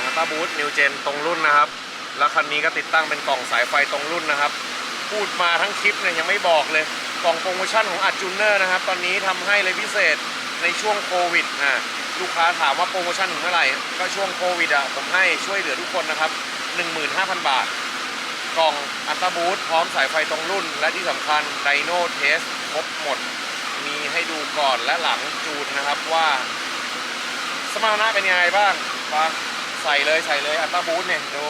ของอัลต้าบูทนิวเจนตรงรุ่นนะครับ แล้วคันนี้ก็ติดตั้งเป็นกล่องสายไฟตรงรุ่นนะครับ พูดมาทั้งคลิปเนี่ยยังไม่บอกเลย กล่องโปรโมชั่นของอัดจูเนอร์นะครับ ตอนนี้ทำให้เลยพิเศษในช่วงโควิดอะลูกค้าถามว่าโปรโมชั่นถึงเมื่อไหร่ ก็ช่วงโควิดอะผมให้ช่วยเหลือทุกคนนะครับ 15,000 บาท กล่องอัลตาบูทพร้อมสายไฟตรงรุ่น และที่สำคัญไดโนเทสครบหมด มีให้ดูก่อนและหลังจูนนะครับว่า สมรรถนะเป็นยังไงบ้างมา ใส่เลยใส่เลยอัลตราบูทเนี่ยดู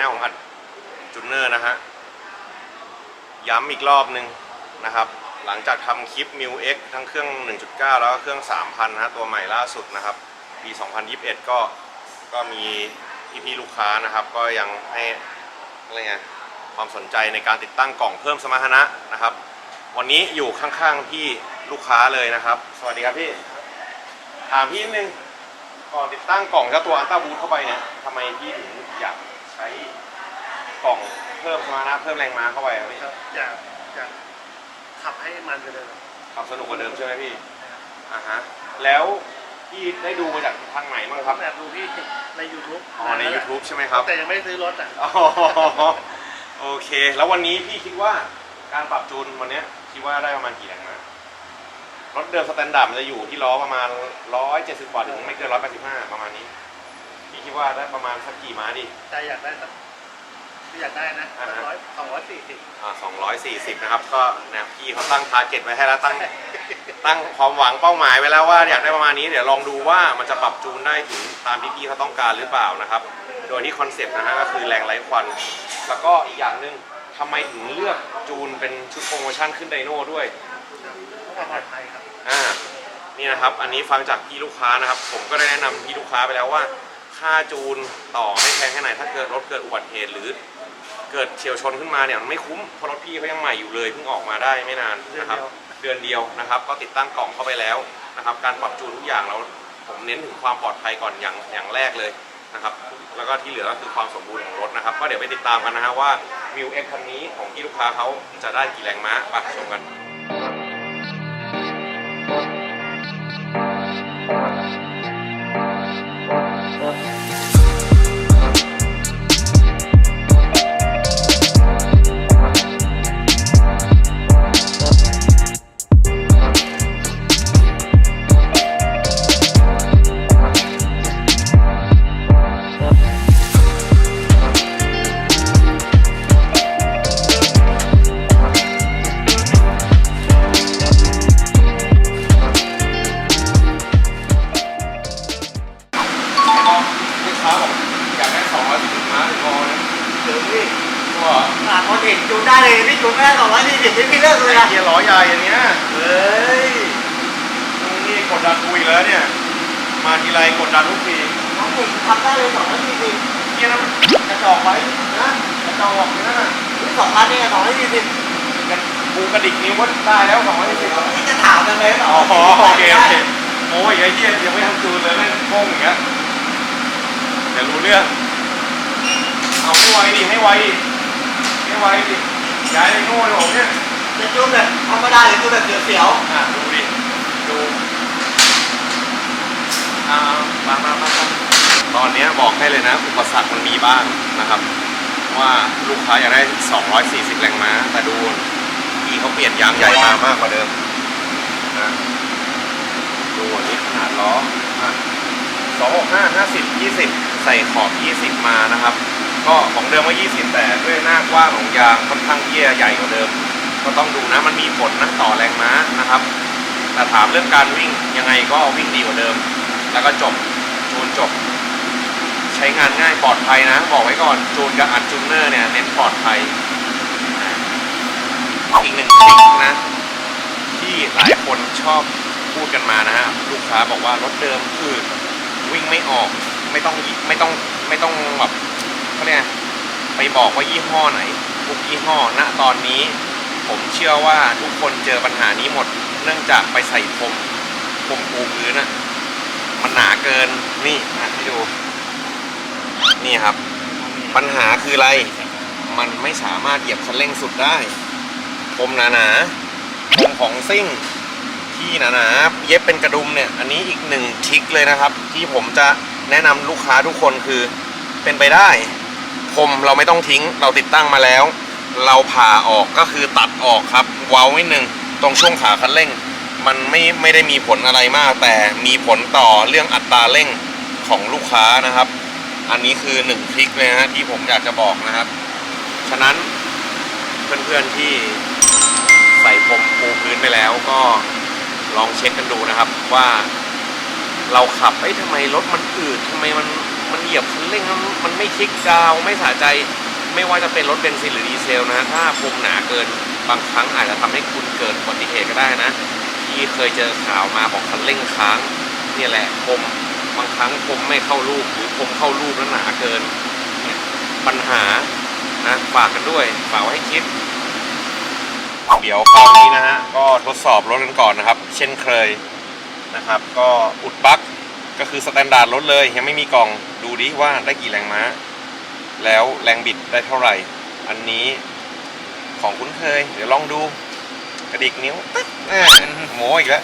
มาพบกับช anel ของอัดจูเนอร์นะฮะ ย้ำอีกรอบหนึ่งนะครับ หลังจากทำคลิป m ิ X ทั้งเครื่อง 1.9 แล้วก็เครื่อง 3,000นะฮะตัวใหม่ล่าสุดนะครับ ปี 2021 ก็ก็มีพี่ๆลูกค้านะครับ ก็ยังให้อะไรไงความสนใจในการติดตั้งกล่องเพิ่มสมรรถนะนะครับ วันนี้อยู่ข้างๆพี่ลูกค้าเลยนะครับ สวัสดีครับพี่ ถามพี่นิดนึงก่อนติดตั้งกล่องเจ้าตัวอัลต้าบูทเข้าไปเนี่ยทำไมพี่ถึงอยาก ช้กล่องเพิ่มสมรรถนะเพิ่มแรงม้าเข้าไปอะพี่ครับอยากอยากขับให้มันไปเลยขับสนุกกว่าเดิมใช่ไหมพี่อ่าฮะแล้วพี่ได้ดูมาจากทางไหนบ้างครับแอบดูพี่ใน YouTube อ๋อใน YouTube ใช่ไหมครับ แต่ยังไม่ได้ซื้อรถอะอ๋อโอเค แล้ววันนี้พี่คิดว่าการปรับจูนวันเนี้ยคิดว่าได้ประมาณกี่แรงม้ารถเดิมสแตนดาร์ดมันจะอยู่ที่ล้อประมาณ 170กว่าถึงไม่เกิน185 ประมาณนี้ พี่คิดว่าได้ประมาณสักกี่ม้าดีใจอยากได้สักที่อยากได้นะอ่าฮะร้อยสองร้อยสี่สิบอ่า240นะครับ ก็แนวพี่เขาตั้งทาร์เก็ตไว้ให้แล้วตั้งตั้งความหวังเป้าหมายไว้แล้วว่าอยากได้ประมาณนี้เดี๋ยวลองดูว่ามันจะปรับจูนได้ถึงตามที่พี่เขาต้องการหรือเปล่านะครับ โดยที่คอนเซ็ปต์นะฮะก็คือแรงไร้ควัน แล้วก็อีกอย่างหนึ่งทำไมถึงเลือกจูนเป็นชุดโปรโมชั่นขึ้นไดโน่ด้วยเพื่อความปลอดภัยครับอ่านี่นะครับ อันนี้ฟังจากพี่ลูกค้านะครับ ผมก็ได้แนะนำพี่ลูกค้าไปแล้วว่า ค่าจูนต่อไม่แพงแค่ไหน ถ้าเกิดรถเกิดอุบัติเหตุหรือเกิดเฉียวชนขึ้นมาเนี่ยมันไม่คุ้มเพราะรถพี่เขายังใหม่อยู่เลยเพิ่งออกมาได้ไม่นานนะครับ เดือนเดียวนะครับ ก็ติดตั้งกล่องเข้าไปแล้วนะครับ การปรับจูนทุกอย่างเราผมเน้นถึงความปลอดภัยก่อนอย่างอย่างแรกเลยนะครับแล้วก็ที่เหลือก็คือความสมบูรณ์ของรถนะครับ ก็เดี๋ยวไปติดตามกันนะฮะว่า m ิ X คันนี้ของพี่ลูกค้าเขาจะได้กี่แรงม้าไปชมกัน พี่ก็อ่าพอเห็นจูนได้เลยพี่จูนไม่ได้สองร้อยสี่สิบพี่เลิกเลยนะเกียร์ล้อใหญ่อย่างเงี้ยเฮ้ยนี่กดดันคุยแล้วเนี่ย มาทีไรกดดันทุกทีน้องผมทำได้เลยสองร้อยสี่สิบเกียร์นั้นกระจอกไว้นะกระจอกอย่างนั้นน่ะสองพันเนี่ยสองร้อยสี่สิบกันกูกระดิกนิ้วก็ได้แล้ว240นี่จะถามกันเลยอ๋อโอเคโอเคโอ้ยไอ้เหี้ยยังไม่ทำจูนเลยแม่งโป้งอย่างเงี้ยเดี๋ยวรู้เรื่อง เอาให้ไวดิให้ไวดิให้ไวดิย้ายไอ้โง่เลยผมเนี่ยจะจูนแบบธรรมดาหรือจูนแบบเสียวอะดูดิดูอ่ามามามามาตอนเนี้ยบอกให้เลยนะ อุปสรรคมันมีบ้างนะครับ ว่าลูกค้าอยากได้ 240 แรงม้า แต่ดูพี่เขาเปลี่ยนยางใหญ่มามากกว่าเดิมนะดูอันนี้ขนาดล้ออะ265 50 20 ใส่ขอบ 20 มานะครับ ก็ของเดิมว่า 20 แต่ด้วยหน้ากว้างของยางค่อนข้างเยี่ยใหญ่กว่าเดิม ก็ต้องดูนะมันมีผลนะต่อแรงม้านะครับ แต่ถามเรื่องการวิ่งยังไงก็วิ่งดีกว่าเดิม แล้วก็จบจูนจบ ใช้งานง่ายปลอดภัยนะ บอกไว้ก่อนจูนกับอัดจูนเนอร์เนี่ยเน้นปลอดภัยอีกหนึ่งทริคนะ ที่หลายคนชอบพูดกันมานะฮะลูกค้าบอกว่ารถเดิมคือวิ่งไม่ออกไม่ต้องไม่ต้องไม่ต้องแบบ เขาเรียไปบอกว่ายี่ห้อไหนทุกยี่ห้อณตอนนี้ ผมเชื่อว่าทุกคนเจอปัญหานี้หมด เนื่องจากไปใส่พรมพรมปูพื้นอะมันหนาเกินนี่อะให้ดู นี่ครับ ปัญหาคืออะไร มันไม่สามารถเหยียบคันเร่งสุดได้พรมหนาๆพรมของซิ่งที่หนาๆเย็บเป็นกระดุมเนี่ย อันนี้อีกหนึ่งทิคเลยนะครับ ที่ผมจะแนะนำลูกค้าทุกคนคือเป็นไปได้ พรมเราไม่ต้องทิ้งเราติดตั้งมาแล้ว เราผ่าออกก็คือตัดออกครับ เว้าไว้หนึ่งตรงช่วงขาคันเร่ง มันไม่ไม่ได้มีผลอะไรมาก แต่มีผลต่อเรื่องอัตราเร่งของลูกค้านะครับ อันนี้คือหนึ่งทริคเลยนะฮะที่ผมอยากจะบอกนะครับ ฉะนั้นเพื่อนๆที่ใส่พรมปูพื้นไปแล้วก็ลองเช็คกันดูนะครับว่าเราขับเอ้ทำไมรถมันอืดทำไมมัน มันเหยียบคันเร่งแล้วมันไม่คลิกดาวไม่สะใจ ไม่ว่าจะเป็นรถเบนซินหรือดีเซลนะถ้าพรมหนาเกินบางครั้งอาจจะทำให้คุณเกิดอุบัติเหตุก็ได้นะที่เคยเจอข่าวมาบอกคันเร่งค้างนี่แหละพรมบางครั้งพรมไม่เข้ารูปหรือพรมเข้ารูปแล้วหนาเกินปัญหานะฝากกันด้วยฝากไว้ให้คิด เดี๋ยวคราวนี้นะฮะก็ทดสอบรถกันก่อนนะครับ เช่นเคยนะครับ ก็อุดปลั๊ก ก็คือสแตนดาร์ดรถเลย ยังไม่มีกล่องดูดิว่าได้กี่แรงม้า แล้วแรงบิดได้เท่าไหร่ อันนี้ของคุ้นเคย เดี๋ยวลองดู กระดิกนิ้วตึ๊ดโมอีกแล้ว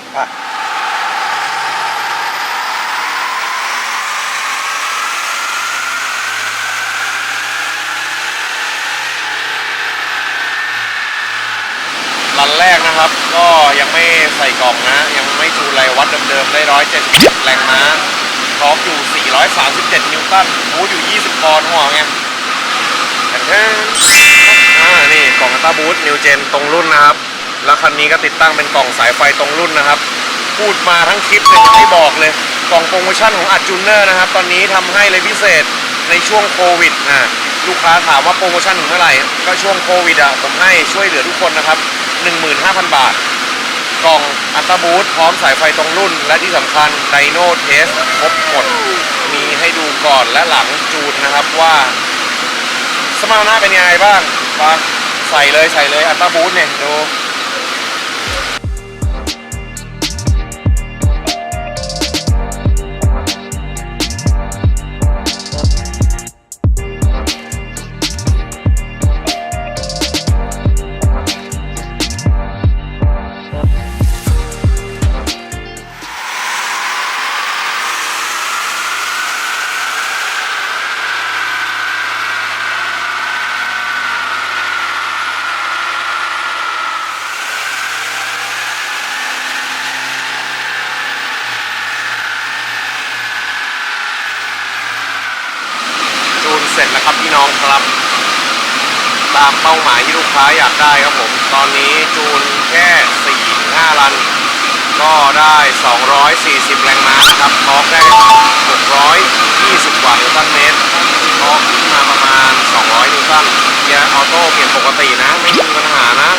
รันแรกนะครับ ก็ยังไม่ใส่กล่องนะ ยังไม่จูนอะไรวัดเดิมๆได้177แรงม้าทอร์กอยู่ 437 นิวตันบูทอยู่ 20ปอนด์หัวไงแอนเทนอ่า นี่กล่องตราบูทนิวเจนตรงรุ่นนะครับ แล้วคันนี้ก็ติดตั้งเป็นกล่องสายไฟตรงรุ่นนะครับ พูดมาทั้งคลิปเลยไม่บอกเลย กล่องโปรโมชั่นของอัดจูเนอร์นะครับ ตอนนี้ทำให้เลยพิเศษในช่วงโควิดอะลูกค้าถามว่าโปรโมชั่นถึงเมื่อไหร่ ก็ช่วงโควิดอะผมให้ช่วยเหลือทุกคนนะครับ 15,000 บาท กล่องอัลตราบูทพร้อมสายไฟตรงรุ่น และที่สำคัญไดโนเทสครบหมดมีให้ดูก่อนและหลังจูนนะครับว่า สมรรถนะเป็นยังไงบ้างมาใส่เลยใส่เลยอัลตราบูทเนี่ยดู จูนเสร็จแล้วครับพี่น้องครับ ตามเป้าหมายที่ลูกค้าอยากได้ครับผม ตอนนี้จูนแค่4 5ลัน ก็ได้ 240 แรงม้านะครับทอกได้620กว่านิวตันเมตรทอกขึ้นมาประมาณ 200 นิวตันเกียร์ออโต้เปลี่ยนปกตินะ ไม่มีปัญหานะ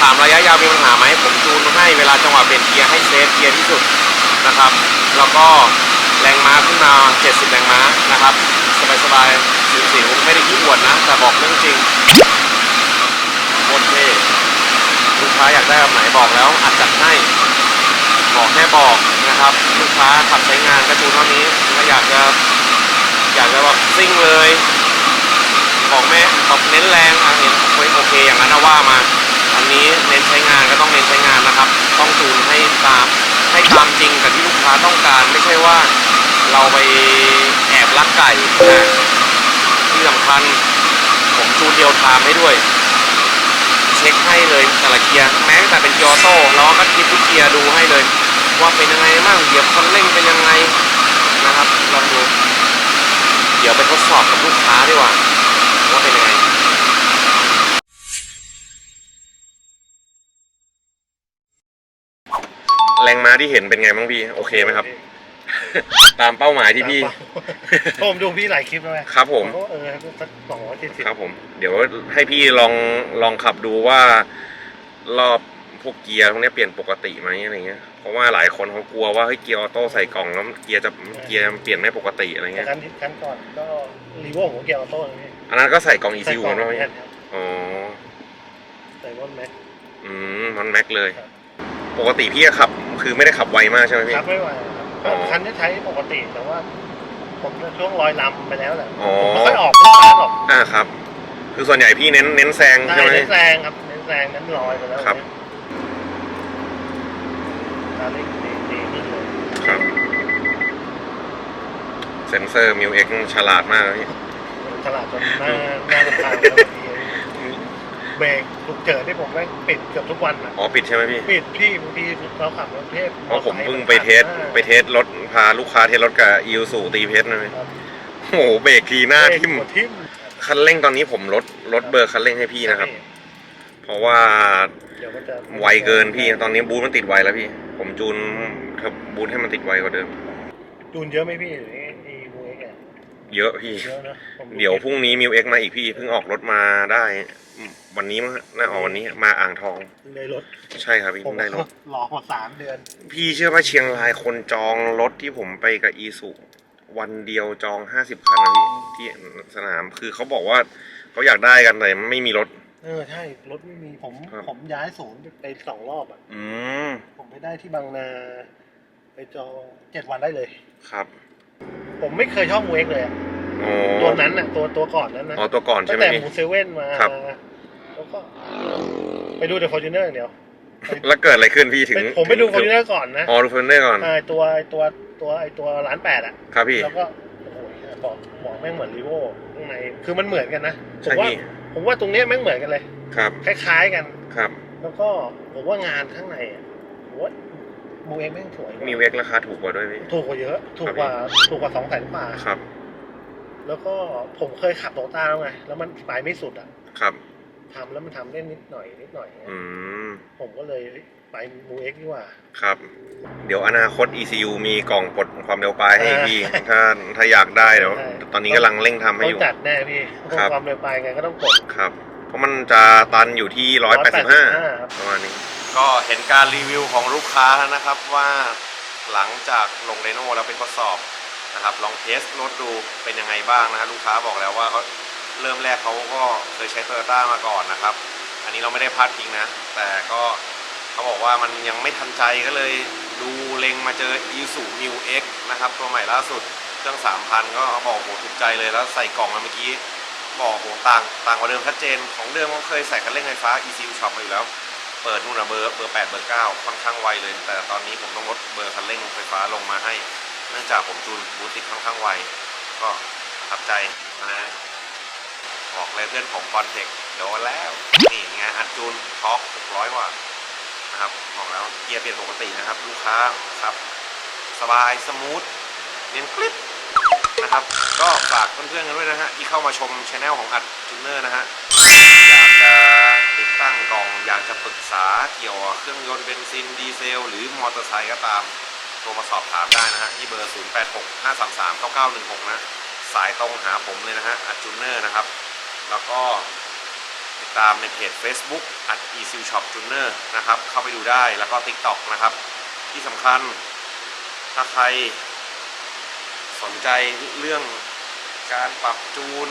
ถามระยะยาวมีปัญหาไหมผมจูนให้เวลาจังหวะเปลี่ยนเกียร์ให้เซฟเกียร์ที่สุดนะครับ แล้วก็ แรงม้าขึ้นมา 70 แรงม้านะครับ สบายๆสิวๆไม่ได้ขี้อวดนะ แต่บอกเรื่องจริงโคตรเท่ลูกค้าอยากได้แบบไหนบอกแล้วอัดจัดให้ บอกแค่บอกนะครับ ลูกค้าขับใช้งานก็จูนเท่านี้ก็อยากจะอยากจะแบบซิ่งเลย บอกแม่บอกเน้นแรงอะเห็นโอเคโอเคอย่างนั้นนะว่ามา อันนี้เน้นใช้งานก็ต้องเน้นใช้งานนะครับ ต้องจูนให้ตาม ให้ตามจริงกับที่ลูกค้าต้องการไม่ใช่ว่าเราไปแอบลักไก่นะที่สำคัญผมจูนเดียวไทม์ให้ด้วย เช็คให้เลยแต่ละเกียร์แม้แต่เป็นเกียร์ออโต้เราก็คิดทุกเกียร์ดูให้เลย ว่าเป็นยังไงบ้างเหยียบคันเร่งเป็นยังไงนะครับลองดู เดี๋ยวไปทดสอบกับลูกค้าดีกว่าว่าเป็นยังไง แรงม้าที่เห็นเป็นไงบ้างพี่ โอเคไหมครับ ตามเป้าหมายที่พี่ ผมดูพี่หลายคลิปแล้วไงครับ ผมเออสักสองร้อยเจ็ดสิบครับผม เดี๋ยวให้พี่ลองลองขับดูว่ารอบพวกเกียร์พวกเนี้ยเปลี่ยนปกติไหมอะไรเงี้ย เพราะว่าหลายคนเขากลัวว่าเฮ้ยเกียร์ออโต้ใส่กล่องแล้วเกียร์จะเกียร์มันเปลี่ยนไม่ปกติอะไรแต่เงี้ยคันที่คันก่อนก็รีโวของเกียร์ออโต้นี่อันนั้นก็ใส่กล่องใส่ ECU กล่องแล้วแน่เนี่ยนครับอ๋อ ใส่รถแม็ก อืมมันแม็กเลยครับปปกติพี่ก็ขับ คือไม่ได้ขับไวมากใช่ไหมพี่ครับไม่ไหวครับอ๋อก็คันที่ใช้ปกติแต่ว่า ผมช่วงลอยลำไปแล้วแหละอ๋อ ผมไม่ค่อยออกทุกครั้งหรอกอ่าครับ คือส่วนใหญ่พี่เน้นเน้นแซงใช่ใช่ไหม เน้นแรงครับเน้นแรงเน้นลอยไปแล้วครับ ตาเล็กดีดีนี่เลยครับเซนเซอร์มิวเอ็กฉลาดมากเลยพี่ ฉลาดจนหน้าหน้าลำพางแล้วบางที เบรกถูกเจอที่ผมแม่งปิดเกือบทุกวันนะอ๋อปิดใช่ไหมพี่ ปิดพี่บางทีเราขับรถเทพเพราะผมเพิ่งไปเทสไปเทสรถพาลูกค้าเทสรถกับอิวสูตีเพชรนะพี่ครับโอ้โหเบรกทีหน้าทิ่มเบรกหัวทิ่มคันเร่งตอนนี้ผมลดลดเบอร์คันเร่งให้พี่นะครับ เพราะว่าเดี๋ยวมันจะไวเกินพี่ตอนนี้บูทมันติดไวแล้วพี่ ผมจูนเทอร์บูทให้มันติดไวกว่าเดิม จูนเยอะไหมพี่หรือไอ้มูเอ็กอะเยอะพี่เยอะนะผมเดี๋ยวพรุ่งนี้มิวเอ็กมาอีกพี่เพิ่งออกรถมาได้อืม วันนี้มั้งน่าออกวันนี้มาอ่างทองเลยรถใช่ครับพี่ผมเพิ่งได้รถ รอมาสามเดือน พี่เชื่อว่าเชียงรายคนจองรถที่ผมไปกับอีสุวันเดียวจองห้าสิบคันนะพี่ที่สนามคือเขาบอกว่าเขาอยากได้กันแต่ไม่มีรถ เออใช่ รถไม่มีผม ครับ ผมย้ายศูนย์ไปสองรอบอะ อืมผมไปได้ที่บางนา ไปจองเจ็ดวันได้เลย ครับผมไม่เคยชอบมูเอ็กเลยอะอ๋อตัวนั้นน่ะ ตัวตัวก่อนนั้นนะ อ๋อตัวก่อนตั้ใช่งไหมแต่พี่หมูเซเว่นมา ครับ แล้วก็ ไปดูเดอะฟอร์จูเนอร์อย่างเดียว แล้วเกิดอะไรขึ้นพี่ถึงไปผมไปดูฟอร์ถึจูงเนอร์ก่อนนะอ๋อดูฟอร์จูเนอร์ก่อนไอตัวไอตัวตัวไอตัวร้านแปดอะ ครับพี่ แล้วก็โอ้โหบอกบอกแม่งเหมือนรีโวข้างในคือมันเหมือนกันนะผใช่มว่าพี่ผมว่าตรงเนี้ยแม่งเหมือนกันเลย ครับ คล้ายๆกัน ครับ แล้วก็ผมว่างานข้างในอะผมว่ามูเองแม่งสวยกว่ามิวเอ็กราคาถูกกว่าด้วยพี่ ถูกกว่าเยอะ ถูกกว่าถูกกว่าสองแสนกว่าครับ แล้วก็ผมเคยขับโตต้าแล้วไง แล้วมันไปไม่สุดอะ ครับ ทำแล้วมันทำได้นิดหน่อยนิดหน่อยอืม ผมก็เลยไปมูเอ็กดีกว่า ครับ เดี๋ยวอนาคต ECU มีกล่องปลดความเร็วปลายให้อ่าพี่ ถ้าถ้าอยากได้เดี๋ยวใช่ตอนนี้กำลังเร่งทำให้ต้อองยู่จัดแน่พี่ครับ ความเร็วไปไงก็ต้องกดครับ เพราะมันจะตันอยู่ที่ร้อยแปดสิบห้าครับประมาณนี้ ก็เห็นการรีวิวของลูกค้าแล้วนะครับว่าหลังจากลงเรโน่แล้วเป็นทดสอบนะครับ ลองเทสรถดูเป็นยังไงบ้างนะฮะลูกค้าบอกแล้วว่าเขา เริ่มแรกเขาก็เคยใช้โตโยต้ามาก่อนนะครับ อันนี้เราไม่ได้พลาดพิงนะ แต่ก็เขาบอกว่ามันยังไม่ทันใจก็เลยดูเล็งมาเจอ i s u m u X นะครับ ตัวใหม่ล่าสุดเครื่อง 3,000 ก็บอกโหถูกใจเลยแล้วใส่กล่องมาเมื่อกี้บอกโหต่างต่างกว่าเดิมชัดเจนของเดิมเขาเคยใส่คันเร่งไฟฟ้า ECU Shop มาอยู่แล้ว เปิดนู่นนะเบอร์เบอร์ 8 เบอร์ 9 ค่อนข้างไวเลย แต่ตอนนี้ผมต้องลดเบอร์คันเร่งไฟฟ้าลงมาให้ เนื่องจากผมจูนบูติกค่อนข้างไว ก็ประทับใจนะ บอกเลยเพื่อนผมคอนเทคโดนแล้ว นี่ไงอัดจูนท็อก600วัตต์นะครับบอกแล้วเกียร์เปลี่ยนปกตินะครับ ลูกค้าครับ สบายสมูทเนียนกริบนะครับ ก็ฝากเพื่อนๆกันด้วยนะฮะที่เข้ามาชมช anel ของอัดจูเนอร์นะฮะอยากจะติดตั้งกล่องอยากจะปรึกษาเกี่ยวกับเครื่องยนต์เบนซินดีเซล หรือมอเตอร์ไซค์ก็ตามโทรมาสอบถามได้นะฮะที่เบอร์ 0865339916 นะ สายตรงหาผมเลยนะฮะอัดจูเนอร์นะครับ แล้วก็ติดตามในเพจ Facebook อัด e s i l Shop Tuner นะครับ เข้าไปดูได้แล้วก็ TikTok นะครับ ที่สำคัญ ถ้าใครสนใจเรื่องการปรับจูน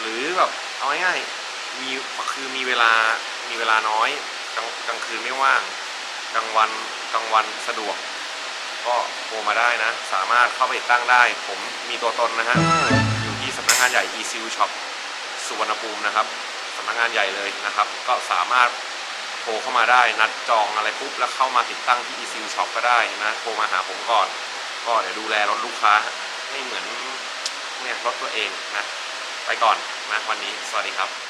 หรือแบบเอาง่ายๆมีคือมีเวลามีเวลาน้อยกลางกลางคืนไม่ว่างกลางวันกลางวันสะดวก ก็โทรมาได้นะ สามารถเข้าไปติดตั้งได้ ผมมีตัวตนนะฮะอยู่ที่สำนักงานใหญ่ e s i l Shop สุวรรณภูมินะครับสำนักงานใหญ่เลยนะครับ ก็สามารถโทรเข้ามาได้นัดจองอะไรปุ๊บแล้วเข้ามาติดตั้งที่ e s i l Shop ก็ได้นะโทรมาหาผมก่อน ก็เดี๋ยวดูแลรถลูกค้าให้เหมือนเนี่ยรถตัวเองนะไปก่อนนะวันนี้สวัสดีครับ